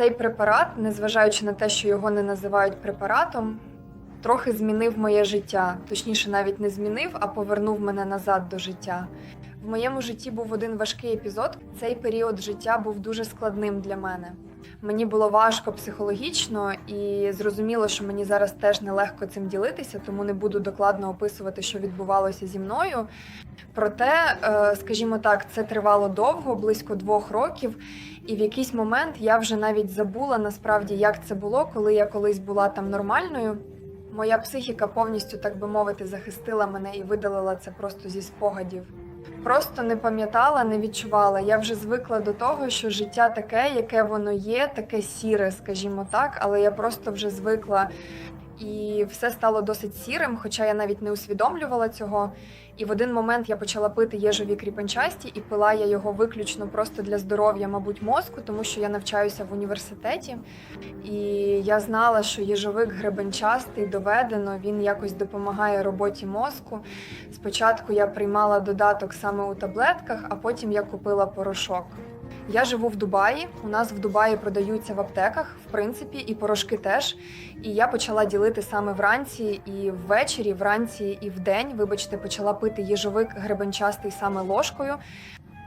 Цей препарат, незважаючи на те, що його не називають препаратом, трохи змінив моє життя. Точніше, навіть не змінив, а повернув мене назад до життя. В моєму житті був один важкий епізод. Цей період життя був дуже складним для мене. Мені було важко психологічно і зрозуміло, що мені зараз теж нелегко цим ділитися, тому не буду докладно описувати, що відбувалося зі мною. Проте, е, скажімо так, це тривало довго, близько двох років. І в якийсь момент я вже навіть забула насправді, як це було, коли я колись була там нормальною. Моя психіка повністю, так би мовити, захистила мене і видалила це просто зі спогадів. Просто не пам'ятала, не відчувала. Я вже звикла до того, що життя таке, яке воно є, таке сіре, скажімо так, але я просто вже звикла. І все стало досить сірим, хоча я навіть не усвідомлювала цього. І в один момент я почала пити єжові кріпанчасті, і пила я його виключно просто для здоров'я, мабуть, мозку, тому що я навчаюся в університеті. І я знала, що їжовик гребенчастий доведено, він якось допомагає роботі мозку. Спочатку я приймала додаток саме у таблетках, а потім я купила порошок. Я живу в Дубаї. У нас в Дубаї продаються в аптеках, в принципі, і порошки теж. І я почала ділити саме вранці і ввечері, вранці і вдень. Вибачте, почала пити їжовик гребенчастий саме ложкою.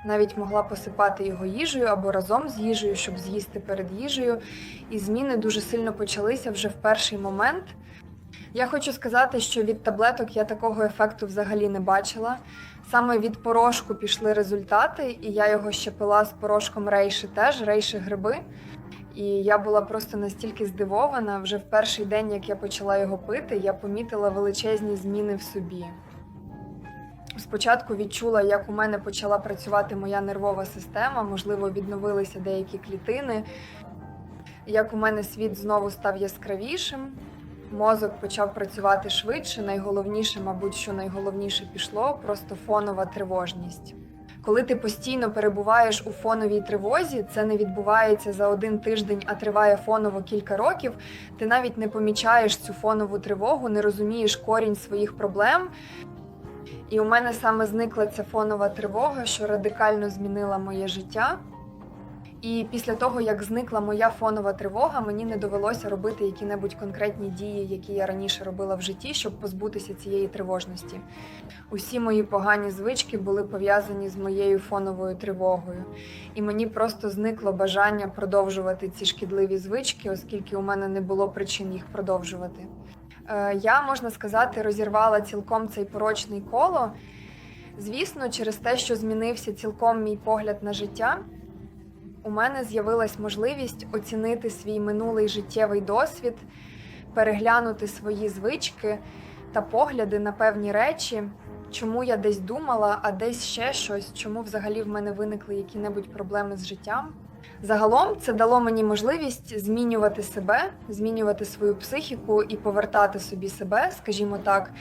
Навіть могла посипати його їжею або разом з їжею, щоб з'їсти перед їжею. І зміни дуже сильно почалися вже в перший момент. Я хочу сказати, що від таблеток я такого ефекту взагалі не бачила. Саме від порошку пішли результати, і я його ще пила з порошком рейши теж, рейши гриби. І я була просто настільки здивована. Вже в перший день, як я почала його пити, я помітила величезні зміни в собі. Спочатку відчула, як у мене почала працювати моя нервова система, можливо, відновилися деякі клітини, як у мене світ знову став яскравішим. Мозок почав працювати швидше. Найголовніше, мабуть, що найголовніше пішло просто фонова тривожність. Коли ти постійно перебуваєш у фоновій тривозі, це не відбувається за один тиждень, а триває фоново кілька років. Ти навіть не помічаєш цю фонову тривогу, не розумієш корінь своїх проблем. І у мене саме зникла ця фонова тривога, що радикально змінила моє життя. І після того, як зникла моя фонова тривога, мені не довелося робити які-небудь конкретні дії, які я раніше робила в житті, щоб позбутися цієї тривожності. Усі мої погані звички були пов'язані з моєю фоновою тривогою, і мені просто зникло бажання продовжувати ці шкідливі звички, оскільки у мене не було причин їх продовжувати. Е, Я, можна сказати, розірвала цілком цей порочний коло. Звісно, через те, що змінився цілком мій погляд на життя у мене з'явилась можливість оцінити свій минулий життєвий досвід, переглянути свої звички та погляди на певні речі, чому я десь думала, а десь ще щось, чому взагалі в мене виникли які-небудь проблеми з життям. Загалом це дало мені можливість змінювати себе, змінювати свою психіку і повертати собі себе, скажімо так,